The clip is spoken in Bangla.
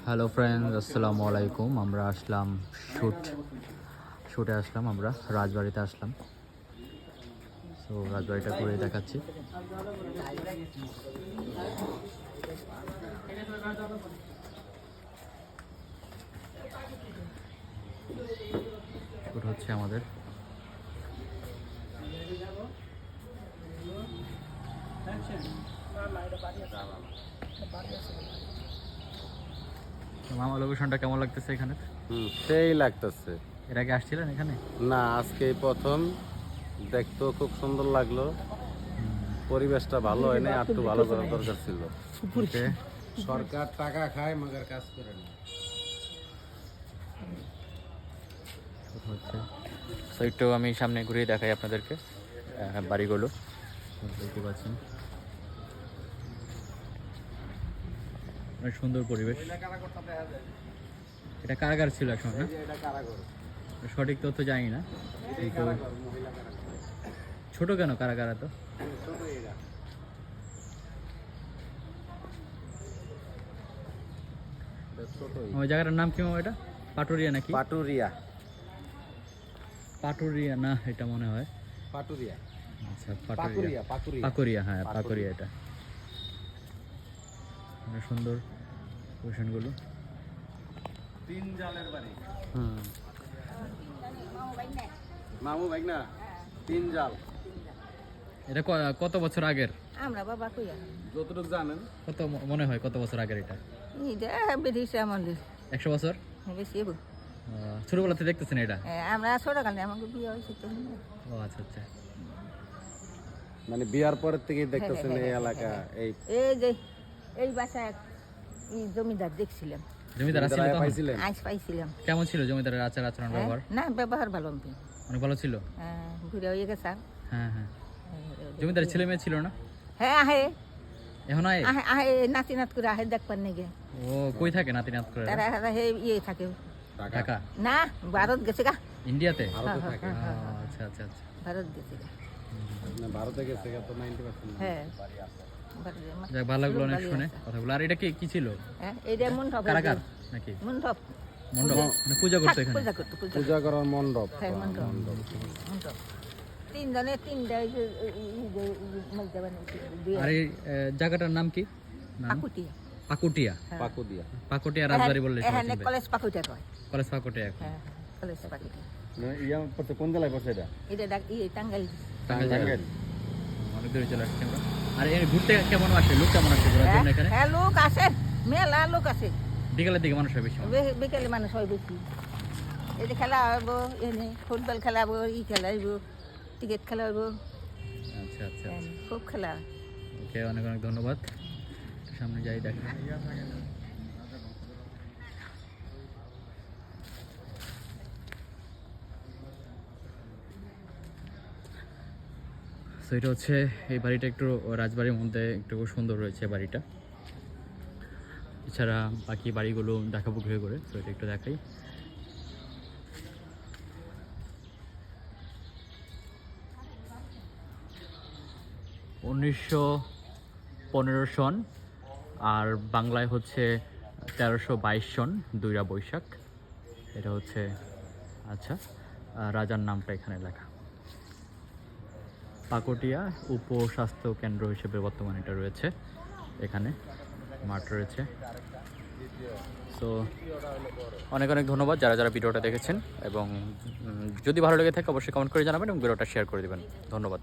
হ্যালো ফ্রেন্ডস আসসালামু আলাইকুম আমরা আসলাম শ্যুট শ্যুটে আসলাম আমরা রাজবাড়িতে আসলাম তো রাজবাড়িটা ঘুরে দেখাচ্ছি হচ্ছে আমাদের মামা লোকেশনটা কেমন লাগতেছে এখানে? হুম সেই লাগতেছে। এর আগে আসছিলেন এখানে? না আজকে প্রথম। দেখতেও খুব সুন্দর লাগল। পরিবেশটা ভালো হয় না একটু ভালো করার দরকার ছিল। সরকার টাকা খায় মগর কাজ করে না। তো একটু আমি সামনে ঘুরিয়ে দেখাই আপনাদেরকে বাড়িগুলো। দেখতে পাচ্ছেন। অনেক সুন্দর পরিবেশ। এটা কারাগার ছিল এখন না? সঠিক তথ্য জানি না ছোট কেন কারাগার তো ওই জায়গাটার নাম কি এটা? পাটুরিয়া নাকি? পাটুরিয়া। পাটুরিয়া না এটা মনে হয়। পাটুরিয়া। আচ্ছা পাটুরিয়া। পাকুরিয়া হ্যাঁ পাকুরিয়া। এটা। অনেক সুন্দর পোশনগুলো তিন জালের বাড়ি। হুম। মামু ভাই না? তিন জাল। এটা কত বছর আগের? আমরা বাবা কইয়া। যতটুকু জানেন। কত মনে হয় কত বছর আগের এটা? এটা ব্রিটিশ আমাদের একশো বছর? বেশি ছোটবেলাতে দেখতেছেন এটা? আমরা ছোটকালে আমাকে বিয়ে হয়েছে তো। ও আচ্ছা আচ্ছা। মানে বিয়ার পরের থেকেই দেখতেছেন এই এলাকা এই এই যে এই বাসায় এই জমিদার দেখছিলাম। জমিদার? পাইছিলেন। আজ পাইছিলাম। কেমন ছিল জমিদারের আচার আচরণ হ্যাঁ? ব্যবহার? না ব্যবহার ভালো অনেক ভালো ছিল? ঘুরে হয়ে গেছে হ্যাঁ হ্যাঁ। জমিদারের ছেলে মেয়ে ছিল না? হ্যাঁ আহে। এখন আহে? আহে নাতি নাত করে আহে দেখবার নেগে। ও কই থাকে নাতি নাত করে? তারা হে ইয়ে থাকে। ঢাকা। না ভারত গেছে গা। ইন্ডিয়াতে? ভারতে থাকে আচ্ছা আচ্ছা আচ্ছা। ভারত গেছে গা। না, ভারতে গেছে তো নাইনটি পার্সেন্ট হ্যাঁ। ভারতে মা- যাক ভালো লাগল অনেক শুনে কথাগুলো আর এটা কি কি ছিল? হ্যাঁ মন্ডপ কারাগার নাকি? মন্ডপ মণ্ডপ। মানে পূজা করছে এখানে? পূজা করতো পূজা পূজা করার হ্যাঁ মন্ডপ মন্ডপ তিনজনে তিনটা এই যে এই- এই- এই যে- এই যে মধ্যে বানিয়েছে, দিয়ে। আর এই জায়গাটার নাম কি? নাম? পাকুটি পাকুটিয়া। পাকুটিয়া। রাজবাড়ি বললে এখানে কলেজ পাকুটা কয়। কলেজ পাকুটিয়া হ্যাঁ কলেজ পাকুটা ইয়া পড়ছে কোন জেলায় পড়ছে এটা? এটা টাঙ্গাইল। টাঙ্গাইল। অনেক দূরে চলে আসছি আমরা। আর এই ঘুরতে কেমন আসে? লোক কেমন আসে ঘোরার জন্য এখানে? হ্যাঁ লোক আসে মেলা লোক আসে। বিকেলের দিকে মানুষ হয় বেশি। বিকেলে মানুষ হয় বেশি। এই যে খেলা হইব এনে ফুটবল খেলা হইব ই খেলা হইব ক্রিকেট খেলা হইব। আচ্ছা আচ্ছা। হ্যাঁ, খুব খেলা। ওকে অনেক অনেক ধন্যবাদ। সামনে যাই দেখেন তো এটা হচ্ছে, এই বাড়িটা একটু, রাজবাড়ির মধ্যে একটু সুন্দর রয়েছে বাড়িটা। এছাড়া বাকি বাড়িগুলো দেখাবো ঘুরে ঘুরে, তো এটা একটু দেখাই। উনিশশো পনেরো সন, আর বাংলায় হচ্ছে তেরোশো বাইশ সন, দুইরা বৈশাখ। এটা হচ্ছে আচ্ছা রাজার নামটা এখানে লেখা। পাকটিয়া উপস্বাস্থ্য কেন্দ্র হিসেবে বর্তমানে এটা রয়েছে। এখানে মাঠ রয়েছে। সো অনেক অনেক ধন্যবাদ যারা যারা ভিডিওটা দেখেছেন এবং যদি ভালো লেগে থাকে অবশ্যই কমেন্ট করে জানাবেন এবং ভিডিওটা শেয়ার করে দেবেন। ধন্যবাদ।